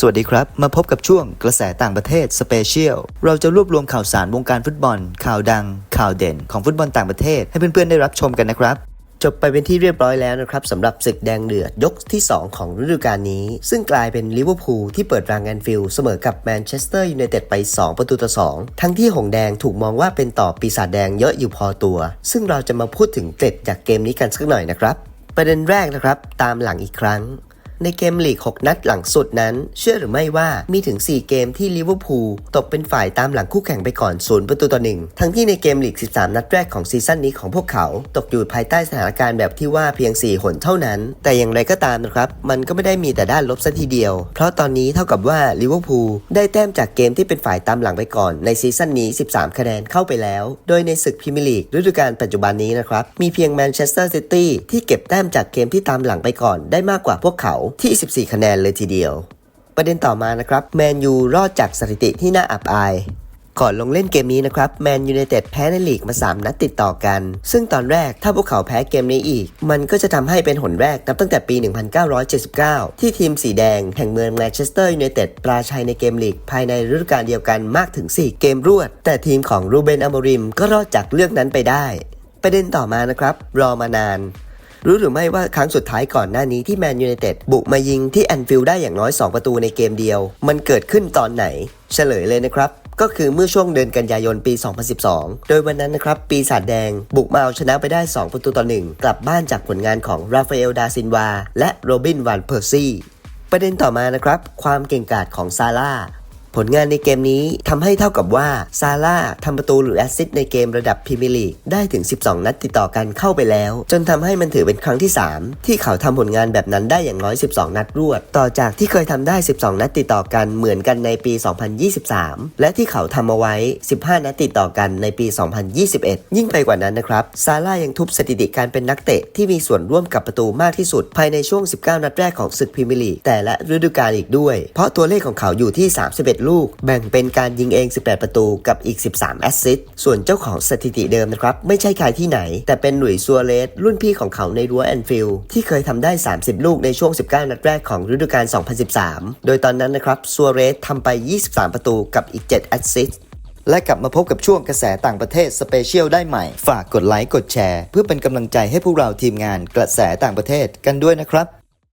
สวัสดีครับ มาพบกับช่วงกระแสต่างประเทศสเปเชียล เราจะรวบรวมข่าวสารวงการฟุตบอล ข่าวดัง ข่าวเด่นของฟุตบอลต่างประเทศ ให้เพื่อนๆได้รับชมกันนะครับ จบไปเป็นที่เรียบร้อยแล้วนะครับสำหรับศึกแดงเดือดยกที่ 2 ของฤดูกาลนี้ ซึ่งกลายเป็นลิเวอร์พูลที่เปิดรางแอนฟิลด์เสมอกับแมนเชสเตอร์ยูไนเต็ดไป 2 ประตูต่อ 2 ทั้งที่หงแดงถูกมองว่าเป็นต่อปีศาจแดงเยอะอยู่พอตัว ซึ่งเราจะมาพูดถึงเกร็ดจากเกมนี้กันสักหน่อยนะครับประเด็นแรกนะครับ ตามหลังอีกครั้ง ในเกมลีก 6 นัดหลังสุดนั้น เชื่อหรือไม่ว่ามีถึง 4 เกมที่ลิเวอร์พูลตกเป็นฝ่ายตามหลังคู่แข่งไปก่อนศูนย์ประตูต่อหนึ่งทั้งที่ในเกมลีก 13 นัดแรกของซีซั่นนี้ของพวกเขาตกอยู่ภายใต้สถานการณ์แบบที่ว่าเพียง 4 หนเท่านั้น แต่อย่างไรก็ตามนะครับ มันก็ไม่ได้มีแต่ด้านลบซะทีเดียว เพราะตอนนี้เท่ากับว่าลิเวอร์พูลได้แต้มจากเกมที่เป็นฝ่ายตามหลังไปก่อน ในซีซั่นนี้ 13 คะแนนเข้าไปแล้ว โดยในศึกพรีเมียร์ลีกฤดูกาลปัจจุบันนี้นะครับมีเพียงแมนเชสเตอร์ซิตี้ที่เก็บแต้มจากเกมที่ตามหลังไปก่อนได้มากกว่าพวกเขาที่ 14 คะแนนเลยทีเดียว ประเด็นต่อมานะครับแมนยูรอดจากสถิติที่น่าอับอายก่อนลงเล่นเกมนี้นะครับแมนยูไนเต็ดแพ้ในลีกมา 3 นัดติดต่อกัน ซึ่งตอนแรกถ้าพวกเขาแพ้เกมนี้อีก มันก็จะทำให้เป็นหนแรกนับตั้งแต่ปี 1979 ที่ทีมสีแดงแห่งเมืองแมนเชสเตอร์ยูไนเต็ดปราชัยในเกมลีกภายในฤดูกาลเดียวกันมากถึง 4 เกมรวด แต่ทีมของรูเบนอโมริมก็รอดจากเลือกนั้นไปได้ ประเด็นต่อมานะครับ รอมานาน รู้หรือไม่ว่าครั้งสุดท้ายก่อนหน้านี้ที่แมนยูไนเต็ดบุกมายิงที่แอนฟิลด์ได้อย่างน้อย 2 ประตูในเกมเดียว มันเกิดขึ้นตอนไหน เฉลยเลยนะครับก็คือเมื่อช่วงเดือนกันยายนปี 2012 โดยวันนั้นนะครับ ปีศาจแดง บุกมาเอาชนะไปได้ 2 ประตูต่อ 1 กลับบ้านจากผลงานของราฟาเอล ดาซินวา และโรบิน วานเพอร์ซี่ ประเด็นต่อมานะครับ ความเก่งกาจของซาร่า ผลงานในเกมนี้ทำให้เท่ากับว่าซาร่าทำประตูหรือแอสซิสต์ในเกมระดับพรีเมียร์ลีกได้ถึง 12 นัดติดต่อกันเข้าไปแล้ว จนทำให้มันถือเป็นครั้งที่ 3 ที่เขาทำผลงานแบบนั้นได้อย่างน้อย 12 นัดรวด ต่อจากที่เคยทำได้ 12 นัดติดต่อกันเหมือนกันในปี 2023 และที่เขาทำเอาไว้ 15 นัดติดต่อกันในปี 2021 ยิ่งไปกว่านั้นนะครับซาร่ายังทุบสถิติการเป็นนักเตะที่มีส่วนร่วมกับประตูมากที่สุด ภายในช่วง 19 นัดแรกของศึกพรีเมียร์ลีกแต่ละฤดูกาลอีกด้วย เพราะตัวเลขของเขาอยู่ที่ 31ลูก แบ่งเป็นการยิงเอง 18 ประตูกับอีก 13 แอสซิสต์ส่วนเจ้าของสถิติเดิมนะครับ ไม่ใช่ใครที่ไหน แต่เป็นหลุยซัวเรสรุ่นพี่ของเขาในรั้วแอนฟิลด์ที่เคยทำได้ 30 ลูกในช่วง 19 นัดแรกของฤดูกาล 2013 โดยตอนนั้นนะครับซัวเรสทำไป 23 ประตูกับอีก 7 แอสซิสต์และกลับมาพบกับช่วงกระแสต่างประเทศสเปเชียลได้ใหม่ ฝากกดไลค์กดแชร์ เพื่อเป็นกำลังใจให้พวกเราทีมงานกระแสต่างประเทศกันด้วยนะครับ